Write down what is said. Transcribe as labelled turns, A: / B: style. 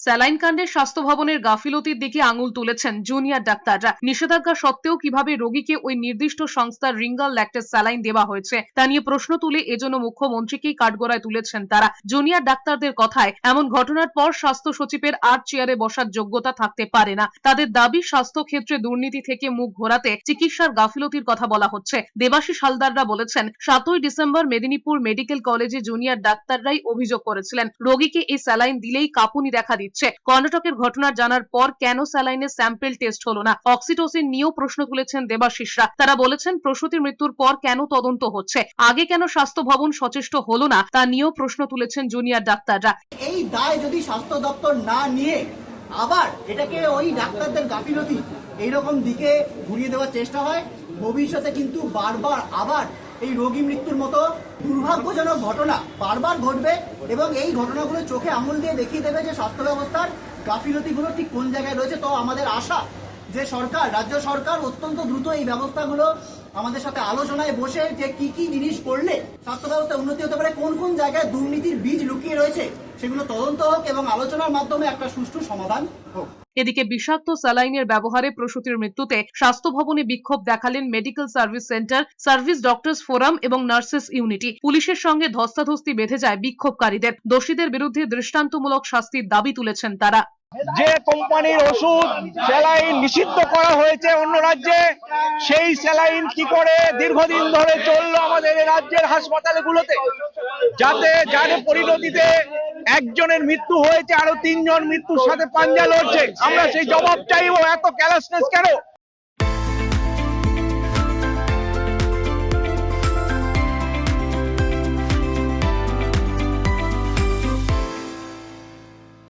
A: Saline কাণ্ডে স্বাস্থ্য ভবনের গাফিলতির দিকে আঙুল তুলেছেন জুনিয়র ডাক্তাররা। নিষেধাজ্ঞা সত্ত্বেও কীভাবে রোগীকে ওই নির্দিষ্ট সংস্থার রিঙ্গাল ল্যাক্টেস স্যালাইন দেওয়া হয়েছে, তা নিয়ে প্রশ্ন তুলে এজন্য মুখ্যমন্ত্রীকেই কাঠগড়ায় তুলেছেন তারা। জুনিয়র ডাক্তারদের কথায়, এমন ঘটনার পর স্বাস্থ্য সচিবের আর চেয়ারে বসার যোগ্যতা থাকতে পারে না। তাদের দাবি স্বাস্থ্য ক্ষেত্রে দুর্নীতি থেকে মুখ ঘোরাতে চিকিৎসার গাফিলতির কথা বলা হচ্ছে। দেবাশিস হালদাররা বলেছেন, সাতই ডিসেম্বর মেদিনীপুর মেডিকেল কলেজে জুনিয়র ডাক্তাররাই অভিযোগ করেছিলেন, রোগীকে এই স্যালাইন দিলেই কাঁপুনি দেখা দিচ্ছে। কর্ণাটকের ঘটনা জানার পর কেন স্যালাইনের স্যাম্পল টেস্ট হলো না? অক্সিটোসিন নিয়েও প্রশ্ন তুলেছেন দেবাশিসরা। তারা বলেছেন, প্রসূতির মৃত্যুর পর কেন তদন্ত হচ্ছে? আগে কেন স্বাস্থ্য ভবন সচেষ্ট হলো না? তা নিয়েও প্রশ্ন তুলেছেন জুনিয়র ডাক্তাররা।
B: এই দায় যদি স্বাস্থ্য দপ্তর না নিয়ে আবার এটাকে ওই ডাক্তারদের গাফিলতি এইরকম দিকে ঘুরিয়ে দেওয়ার চেষ্টা হয়, ভবিষ্যতে কিন্তু বারবার আবার এই রোগী মৃত্যুর মতো দুর্ভাগ্যজনক ঘটনা বারবার ঘটবে এবং এই ঘটনাগুলো চোখে আমল দিয়ে দেখিয়ে দেবে যে স্বাস্থ্য ব্যবস্থার গাফিলতিগুলো ঠিক কোন জায়গায় রয়েছে। তো আমাদের আশা যে সরকার, রাজ্য সরকার অত্যন্ত দ্রুত এই ব্যবস্থাগুলো আমাদের সাথে আলোচনায় বসে যে কি কি জিনিস করলে স্বাস্থ্য ব্যবস্থা উন্নতি হতে পারে, কোন কোন জায়গায় দুর্নীতির বীজ লুকিয়ে রয়েছে সেগুলো তদন্ত হোক এবং আলোচনার মাধ্যমে একটা সুষ্ঠু সমাধান হোক।
A: এদিকে বিষাক্ত স্যালাইনের ব্যবহারে প্রসূতির মৃত্যুতে স্বাস্থ্য ভবনে বিক্ষোভ দেখালেন medical service centre service doctors forum এবং নার্সেস ইউনিটি। পুলিশের সঙ্গে ধস্তাধস্তি বেঁধে যায় বিক্ষোভকারীদের। দোষীদের বিরুদ্ধে দৃষ্টান্তমূলক শাস্তির দাবি তুলেছেন তারা।
C: যে কোম্পানির ওষুধ স্যালাইন নিষিদ্ধ করা হয়েছে অন্য রাজ্যে সেই স্যালাইন কি করে দীর্ঘদিন ধরে চলল আমাদের রাজ্যের হাসপাতালগুলোতে? যাতে যার পরিণতিতে একজনের মৃত্যু হয়েছে, আরও তিনজন মৃত্যুর সাথে পাঞ্জা লড়ছে। আমরা সেই জবাব চাইব, এত ক্যালাসনেস কেন?